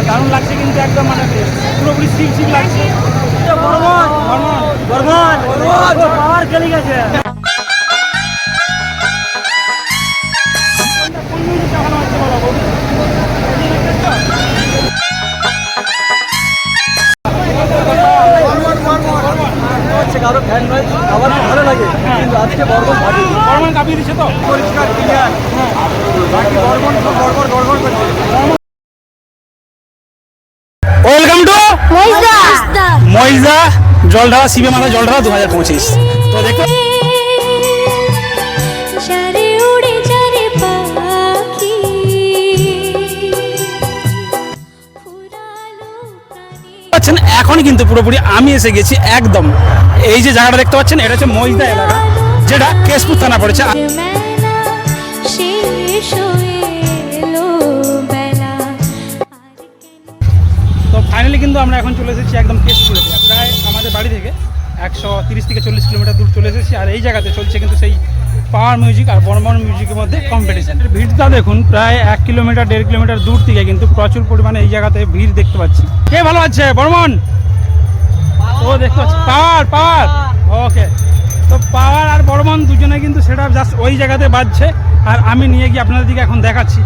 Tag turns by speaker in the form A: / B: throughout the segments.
A: দারুণ লাগছে কিন্তু একদম মানে পুরোপুরি শিব শিব লাগছে বর্মন বর্মন বর্মন পাওয়ার খেলে গেছে
B: কারও ফ্যান নয় ভালো লাগে কিন্তু আজকে বর্বন পরিষ্কার বাকি বর্বন সব গড়বড় করছে
A: ওয়েলকাম টু
C: মহিষদা।
A: জলঢালা শিবে মাথা জলঢালা দু হাজার পঁচিশ। তো
C: প্রাণী।
A: পাচ্ছেন? এখন কিন্তু পুরোপুরি আমি এসে গেছি একদম। এই যে জায়গাটা দেখতে পাচ্ছেন এটা হচ্ছে মহিষদা এলাকা যেটা কেশপুর থানা পড়েছে। আমরা এখন চলে এসেছি একদম কেশপুরে প্রায় আমাদের বাড়ি থেকে একশো তিরিশ থেকে চল্লিশ কিলোমিটার দূর চলে এসেছি আর এই জায়গাতে চলছে কিন্তু সেই পাওয়ার মিউজিক আর বর্মন মিউজিকের মধ্যে কম্পিটিশন ভিড়টা দেখুন প্রায় এক কিলোমিটার দেড় কিলোমিটার দূর থেকে কিন্তু প্রচুর পরিমাণে এই জায়গাতে ভিড় দেখতে পাচ্ছি। কে ভালো আছে? বর্মন? ও দেখতে পাচ্ছি। পাওয়ার পাওয়ার ওকে তো পাওয়ার আর বর্মন দুজনে কিন্তু সেটা জাস্ট ওই জায়গাতে বাজছে। আর আমি নিয়ে গিয়ে আপনাদের দিকে এখন দেখাচ্ছি।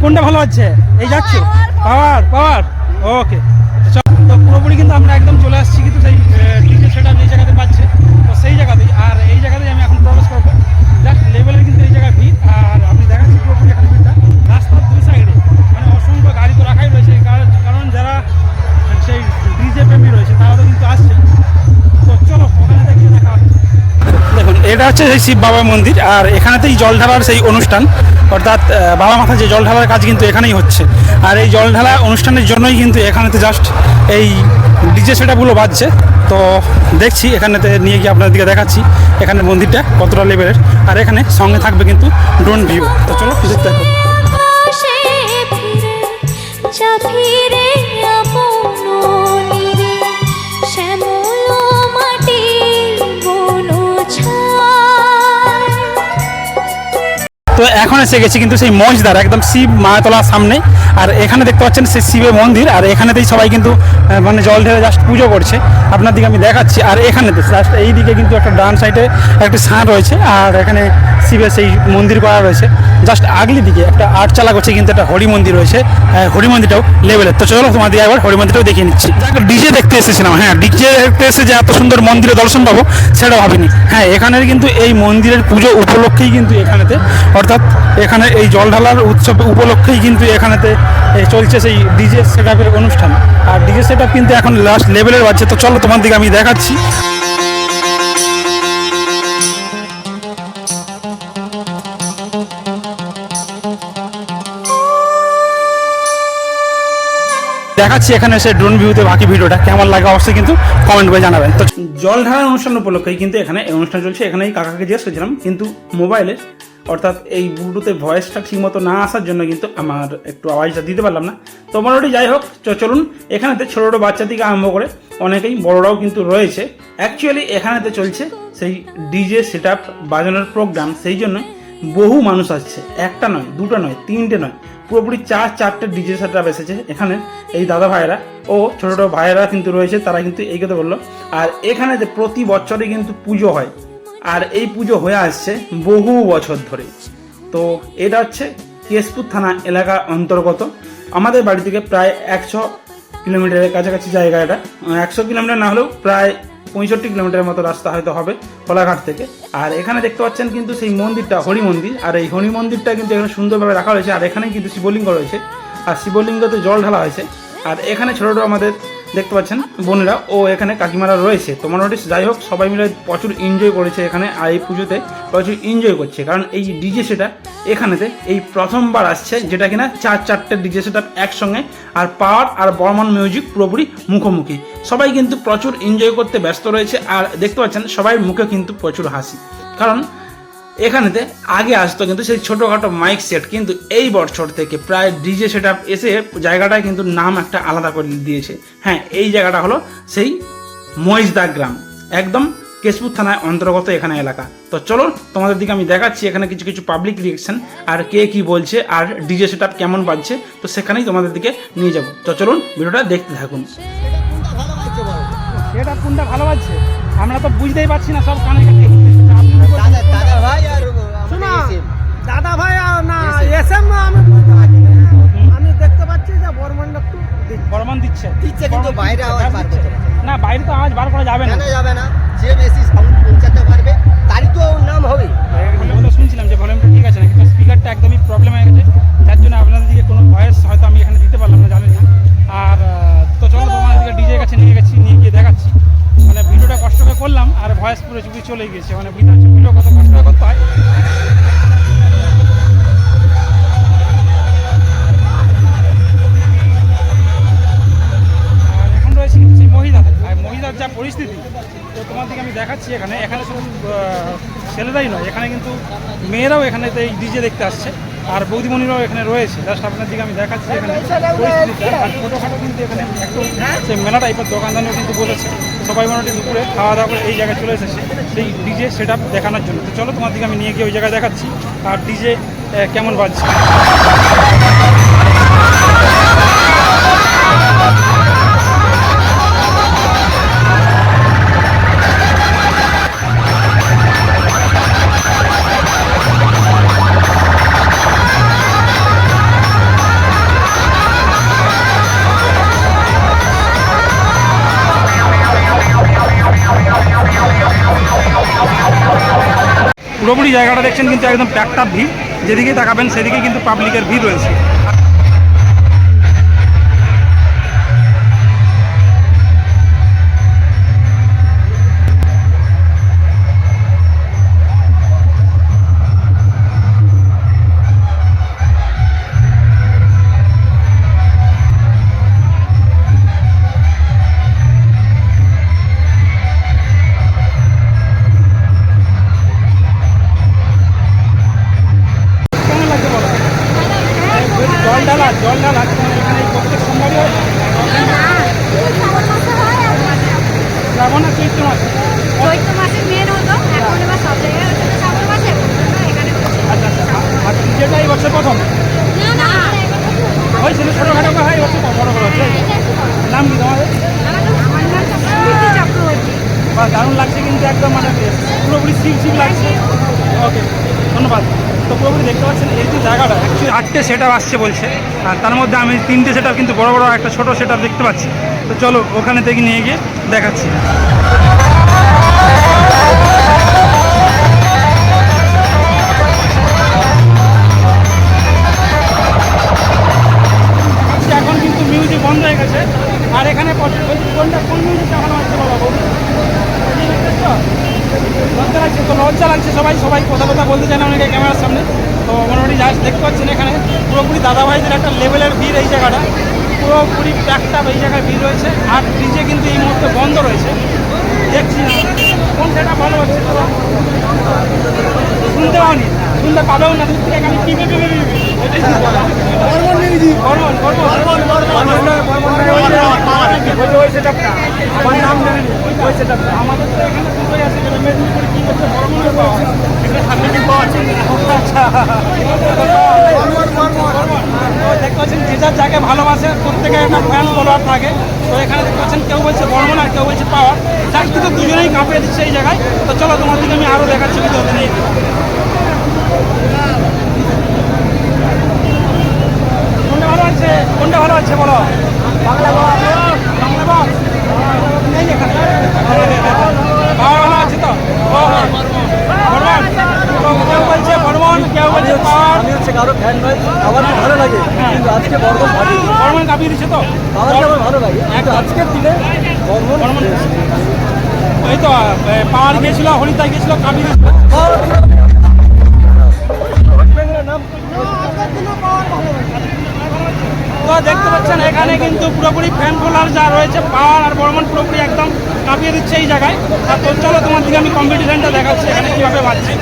A: কোনটা ভালো হচ্ছে এই যাচ্ছে। পাওয়ার পাওয়ার ওকে হচ্ছে সেই শিব বাবা মন্দির, আর এখানেতেই জল ঢালার সেই অনুষ্ঠান। অর্থাৎ বাবা মাথা যে জল ঢালার কাজ কিন্তু এখানেই হচ্ছে। আর এই জল ঢালা অনুষ্ঠানের জন্যই কিন্তু এখানেতে জাস্ট এই ডিজে সেটাগুলো বাজছে। তো দেখছি, এখানেতে নিয়ে গিয়ে আপনাদের দিকে দেখাচ্ছি এখানে মন্দিরটা কতটা লেভেলের আর এখানে সঙ্গে থাকবে কিন্তু ড্রোন ভিউ তো চলো, দেখতে এসে গেছি কিন্তু সেই মহিষদার একদম শিব মায়াতলার সামনে। আর এখানে দেখতে পাচ্ছেন সেই শিবের মন্দির, আর এখানেতেই সবাই কিন্তু মানে জল ঢেলে জাস্ট পুজো করছে। আপনার দিকে আমি দেখাচ্ছি, আর এখানেতে জাস্ট এই দিকে কিন্তু একটা ডান সাইডে একটি সাঁ রয়েছে, আর এখানে শিবের সেই মন্দির করা রয়েছে। জাস্ট আগলি দিকে একটা আটচালা করছে কিন্তু একটা হরি মন্দির রয়েছে হরি মন্দিরটাও লেভেলের তো চলো তোমাদের একবার হরি মন্দিরটাও দেখিয়ে নিচ্ছি। ডিজে দেখতে এসেছিলাম হ্যাঁ ডিজে দেখতে এসে যে এত সুন্দর মন্দিরে দর্শন পাবো, সেটাও ভাবিনি। হ্যাঁ এখানের কিন্তু এই মন্দিরের পুজো উপলক্ষেই কিন্তু এখানেতে, অর্থাৎ এখানে এই জল ঢালার উৎসব উপলক্ষেই কিন্তু এখানেতে চলছে সেই ডিজে সেট অনুষ্ঠান। আর ডিজে সেট কিন্তু এখন লাস্ট লেভেলের বাজছে। তো চলো তোমার দিকে আমি দেখাচ্ছি। দেখাচ্ছি এখানে এসে ড্রোন ভিউতে বাকি ভিডিওটা। কেমন লাগে অবশ্যই কিন্তু কমেন্ট করে জানাবেন। তো জল ঢালার অনুষ্ঠান উপলক্ষেই কিন্তু এখানে অনুষ্ঠান চলছে। এখানেই কাকাকে জিজ্ঞেস করেছিলাম, কিন্তু মোবাইলে অর্থাৎ এই ব্লুটুথের ভয়েসটা ঠিকমতো না আসার জন্য কিন্তু আমার একটু আওয়াজটা দিতে পারলাম না। তো মোটামুটি যাই হোক চলুন, এখানেতে ছোটো ছোটো বাচ্চা থেকে আরম্ভ করে অনেকেই, বড়রাও কিন্তু রয়েছে। অ্যাকচুয়ালি এখানেতে চলছে সেই ডিজে সেট আপ বাজানোর প্রোগ্রাম সেই জন্য বহু মানুষ আসছে। একটা নয়, দুটো নয়, তিনটে নয়, পুরোপুরি চার, চারটে ডিজে সেট আপ এসেছে এখানে এই দাদা ভাইয়েরা। ও ছোটো ছোটো ভাইয়েরা কিন্তু রয়েছে, তারা কিন্তু এই কথা বলল। আর এখানে প্রতি বছরই কিন্তু পুজো হয়। আর এই পুজো হয়ে আসছে বহু বছর ধরে। তো এটা হচ্ছে কেশপুর থানা এলাকার অন্তর্গত। আমাদের বাড়ি থেকে প্রায় একশো কিলোমিটারের কাছাকাছি জায়গা এটা। একশো কিলোমিটার না হলেও প্রায় পঁয়ষট্টি কিলোমিটারের মতো রাস্তা হয়তো হবে কোলাঘাট থেকে। আর এখানে দেখতে পাচ্ছেন কিন্তু সেই মন্দিরটা, হরি মন্দির। আর এই হরি মন্দিরটা কিন্তু এখানে সুন্দরভাবে রাখা হয়েছে। আর এখানে কিন্তু শিবলিঙ্গ রয়েছে। আর শিবলিঙ্গতে জল ঢালা হয়েছে। আর এখানে ছোটো ছোটো আমাদের দেখতে পাচ্ছেন বোনেরা, ও এখানে কাকিমারা রয়েছে। তো মোটামুটি যাই হোক, সবাই মিলে প্রচুর এনজয় করেছে এখানে, আর এই পুজোতে প্রচুর এনজয় করছে। কারণ এই ডিজে সেটা এখানেতে এই প্রথমবার আসছে, যেটা কিনা চার, চারটে ডিজে সেট একসঙ্গে, আর পাওয়ার আর বর্মন মিউজিক পুরোপুরি মুখোমুখি। সবাই কিন্তু প্রচুর এনজয় করতে ব্যস্ত রয়েছে, আর দেখতে পাচ্ছেন সবাই মুখে কিন্তু প্রচুর হাসি। কারণ এখানেতে আগে আসতো কিন্তু সেই ছোটোখাটো মাইক সেট কিন্তু এই বছর থেকে প্রায় ডিজে সেট এসে জায়গাটায় কিন্তু নাম একটা আলাদা করে দিয়েছে। হ্যাঁ এই জায়গাটা হলো সেই মহিষদা গ্রাম, একদম কেশপুর থানায় অন্তর্গত এখানে এলাকা। তো চলো, তোমাদের দিকে আমি দেখাচ্ছি, এখানে কিছু কিছু পাবলিক রিয়েকশন আর কে কি বলছে, আর ডিজে সেট কেমন বাজছে, তো সেখানেই তোমাদের দিকে নিয়ে যাব। তো চলুন, ভিডিওটা দেখতে থাকুন। সেটা কোনটা ভালো বাজছে? আমরা তো বুঝতেই পারছি না সব কানে
B: দাদা দাদা ভাই আর
D: শোনো দাদা ভাই না এসএম। আমি বুঝতে পারছি না। আমি দেখতে পাচ্ছি যে বর্মনটা একটু।
A: বর্মন দিচ্ছে।
B: দিচ্ছে কিন্তু বাইরে আওয়াজ বার করতে না।
A: না বাইরে তো আওয়াজ বার করা যাবে না।
B: কেন যাবে না? যে বেশি সাউন্ড পৌঁছাতে পারবে তারই তো নাম হবে।
A: আমি তো শুনছিলাম যে ভলিউমটা ঠিক আছে না কিন্তু স্পিকারটা একদমই প্রবলেম হয়ে গেছে। যার জন্য আপনাদের দিকে কোনো ভয়েস হয়তো আমি এখানে দিতে পারলাম না জানেন না। আর তো চলো তোমাদের দিকে ডিজের কাছে নিয়ে গেছি নিয়ে গিয়ে দেখাচ্ছি। মানে ভিডিওটা কষ্ট করে করলাম আর ভয়েস পুরো চুপি চলে গিয়েছে মানে ভিডিও কত পরিস্থিতি, তো তোমাদেরকে আমি দেখাচ্ছি এখানে। এখানে শুধু ছেলেরাই নয়, এখানে কিন্তু মেয়েরাও এখানে এই ডিজে দেখতে আসছে, আর বৌদিমণিরাও এখানে রয়েছে। জাস্ট আপনার দিকে আমি দেখাচ্ছি এখানে আর ছোটোখাটো কিন্তু এখানে একটু সেই মেলা টাইপের দোকানদারও কিন্তু বলেছে সবাই মোটামুটি দুপুরে খাওয়া দাওয়া করে এই জায়গায় চলে এসেছে, সেই ডিজে সেট দেখানোর জন্য। তো চলো তোমার দিকে আমি নিয়ে গিয়ে ওই জায়গায় দেখাচ্ছি, আর ডিজে কেমন বাজছে। পুরোপুরি জায়গাটা দেখছেন কিন্তু একদম প্যাকটা ভিড়। যেদিকে তাকাবেন সেদিকে কিন্তু পাবলিকের ভিড় রয়েছে। জায়গাটা অ্যাকচুয়ালি আটটে সেট আসছে বলছে। আর তার মধ্যে আমি তিনটে সেট কিন্তু বড় বড় একটা ছোট সেট দেখতে পাচ্ছি। তো চলো, ওখানে থেকে নিয়ে গিয়ে দেখাচ্ছি। এখন কিন্তু মিউজিক বন্ধ হয়ে গেছে। আর এখানে কোনটা কোন বৌদি? এই যে দেখছ? লজ্জা লাগছে, তো লজ্জা লাগছে সবাই সবাই কথা কথা বলতে চায় না অনেকে ক্যামেরার সামনে। তো মোটামুটি যা দেখতে পাচ্ছেন এখানে পুরোপুরি দাদাভাইদের একটা লেভেলের ভিড় এই জায়গাটা পুরোপুরি প্যাকটা এই জায়গায় ভিড় রয়েছে আর ডিজে কিন্তু এই মুহূর্তে বন্ধ রয়েছে দেখছি কোন সেটা ভালো হচ্ছে তো শুনতে পাওনি শুনতে পাবেও না দূর থেকে আমি ভেবে ভেবে এটাই বর্মন। আমাদের তো এখানে দুটোই আছে, যেটা কি পাওয়া এখানে সামনে পাওয়া আছে তো যে যার যাকে ভালোবাসে, প্রত্যেকে একটা ফ্যান ফলোয়ার থাকে। তো এখানে দেখতে কেউ বলছে বর্মন কেউ বলছে পাওয়ার। যার কিন্তু দুজনেই কাঁপিয়ে দিচ্ছে এই জায়গায়। তো চলো তোমার দিকে আমি আরও দেখাচ্ছি, ভিডিওতে নিয়ে কোনটা ভালো আছে কোনটা ভালো আছে বলো বাংলা বক্স বাংলা বক্স নেই এখানে পাওয়ার ভালো আছে তো ও, হ্যাঁ। বর্মন তো কেউ বলছে বর্মন কেউ বলছে পাওয়ার
B: আমি হচ্ছে কারও ফ্যান নয় আমার তো ভালো লাগে কিন্তু আজকে বর্মন ভালো
A: বর্মন কাঁপিয়ে দিচ্ছে তো
B: আমার আমার ভালো লাগে কিন্তু আজকের দিনে বর্মন
A: বর্মন এই তো পাওয়ার গিয়েছিল হরিতা গিয়েছিল দিচ্ছিল তো দেখতে পাচ্ছেন, এখানে কিন্তু পুরোপুরি ফ্যান ফোলার যা রয়েছে পাওয়ার আর বর্মন পুরোপুরি একদম কাঁপিয়ে দিচ্ছে এই জায়গায়। আর তো চলো, তোমার দিকে আমি কম্পিটিশনটা দেখাচ্ছি, এখানে কীভাবে বাজছে।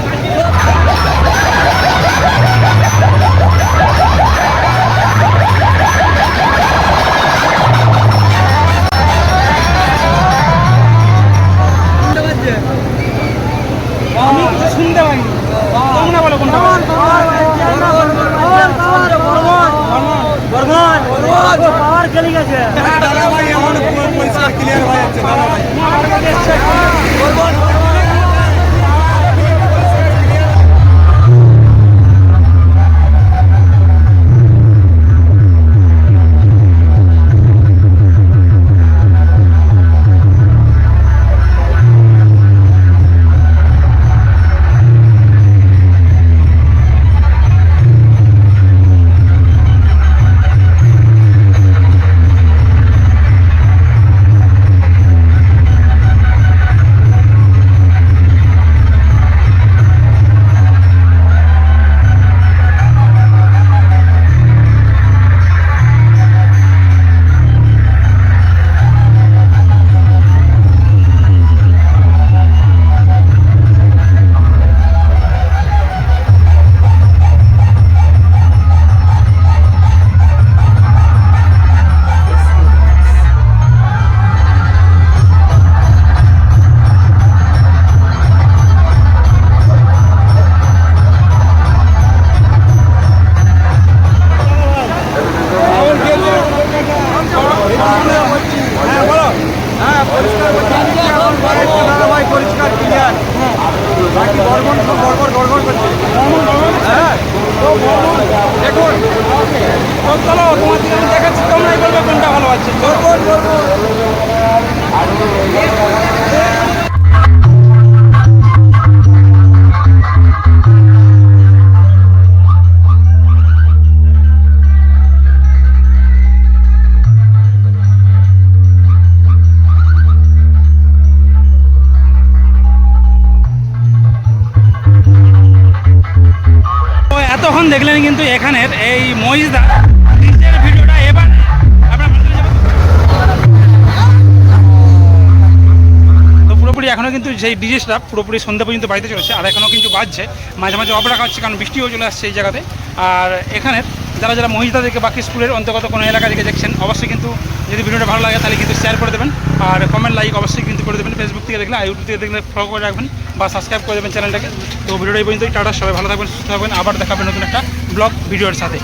A: পুরোপুরি এখনও কিন্তু সেই ডিজে স্টাফ পুরোপুরি সন্ধ্যা পর্যন্ত বাড়িতে চলেছে, আর এখনও কিন্তু বাজছে। মাঝে মাঝে অফ রাখা হচ্ছে কারণ বৃষ্টিও চলে আসছে এই জায়গাতে। আর এখানের যারা যারা মহিষদা থেকে বাকি স্কুলের অন্তর্গত কোনো এলাকা থেকে দেখছেন, অবশ্যই কিন্তু যদি ভিডিওটা ভালো লাগে তাহলে কিন্তু শেয়ার করে দেবেন। আর কমেন্ট লাইক অবশ্যই কিন্তু করে দেবেন। ফেসবুক থেকে দেখলে ইউটিউব থেকে দেখলে ফলো করে রাখবেন বা সাবস্ক্রাইব করে দেবেন চ্যানেলটাকে তো ভিডিওটা এই পর্যন্তই, টাটা, সবাই ভালো থাকবেন, সুস্থ থাকবেন। আবার দেখাবেন নতুন একটা ব্লগ ভিডিওর সাথে।